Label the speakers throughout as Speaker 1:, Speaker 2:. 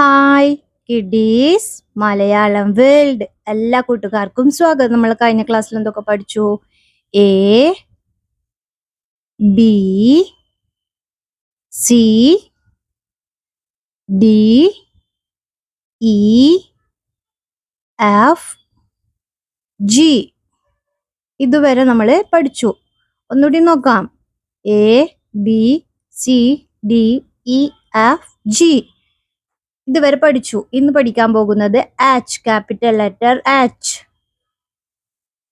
Speaker 1: Hi kiddies Malayalam world എല്ലാ കൂട്ടുകാർക്കും സ്വാഗതം. നമ്മൾ കഴിഞ്ഞ ക്ലാസ്സിൽ എന്തൊക്കെ പഠിച്ചു? A B C D E F G ഇതുവരെ നമ്മൾ പഠിച്ചു. ഒന്നുകൂടി നോക്കാം. A B C D E F G ഇതുവരെ പഠിച്ചു. ഇന്ന് പഠിക്കാൻ പോകുന്നത് ആച്ച് ക്യാപിറ്റൽ ലെറ്റർ ആച്ച്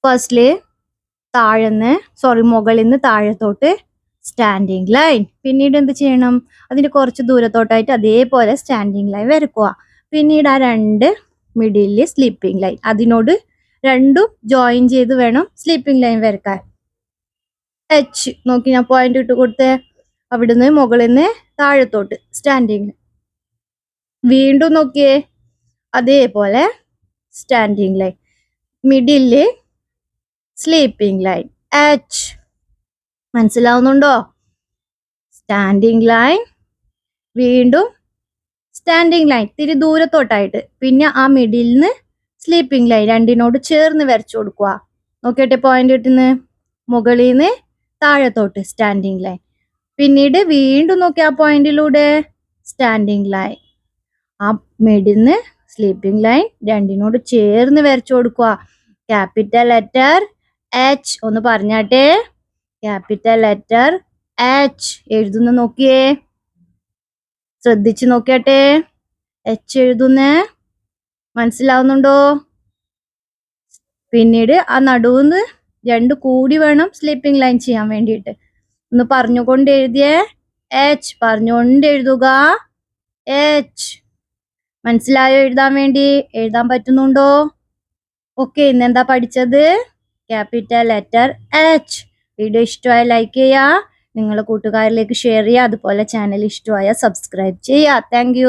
Speaker 1: ഫസ്റ്റിൽ താഴെന്ന് സോറി മുകളിൽ നിന്ന് താഴത്തോട്ട് സ്റ്റാൻഡിങ് ലൈൻ പിന്നീട് എന്ത് ചെയ്യണം? അതിന്റെ കുറച്ച് ദൂരത്തോട്ടായിട്ട് അതേപോലെ സ്റ്റാൻഡിങ് ലൈൻ വരക്കുക പിന്നീട് ആ രണ്ട് മിഡിലിൽ സ്ലീപ്പിംഗ് ലൈൻ അതിനോട് രണ്ടും ജോയിൻ ചെയ്ത് വേണം സ്ലീപ്പിംഗ് ലൈൻ വരക്കാൻ എച്ച് നോക്കി ഞാൻ പോയിന്റ് ഇട്ട് കൊടുത്തേ. അവിടുന്ന് മുകളിൽ നിന്ന് താഴത്തോട്ട് സ്റ്റാൻഡിങ് വീണ്ടും നോക്കിയേ. അതേപോലെ standing line middle sleeping line H മനസ്സിലാവുന്നുണ്ടോ? സ്റ്റാൻഡിങ് ലൈൻ വീണ്ടും സ്റ്റാൻഡിങ് ലൈൻ ഇത്തിരി ദൂരത്തോട്ടായിട്ട്. പിന്നെ ആ മിഡിൽ നിന്ന് സ്ലീപ്പിംഗ് ലൈൻ രണ്ടിനോട് ചേർന്ന് വരച്ചു കൊടുക്കുക നോക്കിയട്ടെ പോയിന്റ് കിട്ടുന്ന മുകളിൽ നിന്ന് താഴത്തോട്ട് സ്റ്റാൻഡിങ് ലൈൻ പിന്നീട് വീണ്ടും നോക്കി ആ പോയിന്റിലൂടെ സ്റ്റാൻഡിങ് ലൈൻ ആ മിഡിന്ന് സ്ലീപ്പിംഗ് ലൈൻ രണ്ടിനോട് ചേർന്ന് വരച്ചു കൊടുക്കുക. ക്യാപിറ്റൽ ലെറ്റർ എച്ച് ഒന്ന് പറഞ്ഞാട്ടെ. ക്യാപിറ്റൽ ലെറ്റർ എച്ച് എഴുതുന്ന നോക്കിയേ. ശ്രദ്ധിച്ചു നോക്കിയാട്ടെ. എച്ച് എഴുതുന്ന. മനസ്സിലാവുന്നുണ്ടോ? പിന്നീട് ആ നടുവെന്ന് രണ്ട് കൂടി വേണം സ്ലീപ്പിംഗ് ലൈൻ ചെയ്യാൻ വേണ്ടിയിട്ട്. ഒന്ന് പറഞ്ഞുകൊണ്ട് എഴുതിയേ. എച്ച് പറഞ്ഞുകൊണ്ട് എഴുതുക. എച്ച് മനസ്സിലായോ? എഴുതാൻ വേണ്ടി എഴുതാൻ പറ്റുന്നുണ്ടോ? ഓക്കെ ഇന്ന് എന്താ പഠിച്ചത്? ക്യാപിറ്റൽ ലെറ്റർ എച്ച് വീഡിയോ ഇഷ്ടമായ ലൈക്ക് ചെയ്യുക നിങ്ങളുടെ കൂട്ടുകാരിലേക്ക് ഷെയർ ചെയ്യുക അതുപോലെ ചാനൽ ഇഷ്ടമായ സബ്സ്ക്രൈബ് ചെയ്യുക താങ്ക്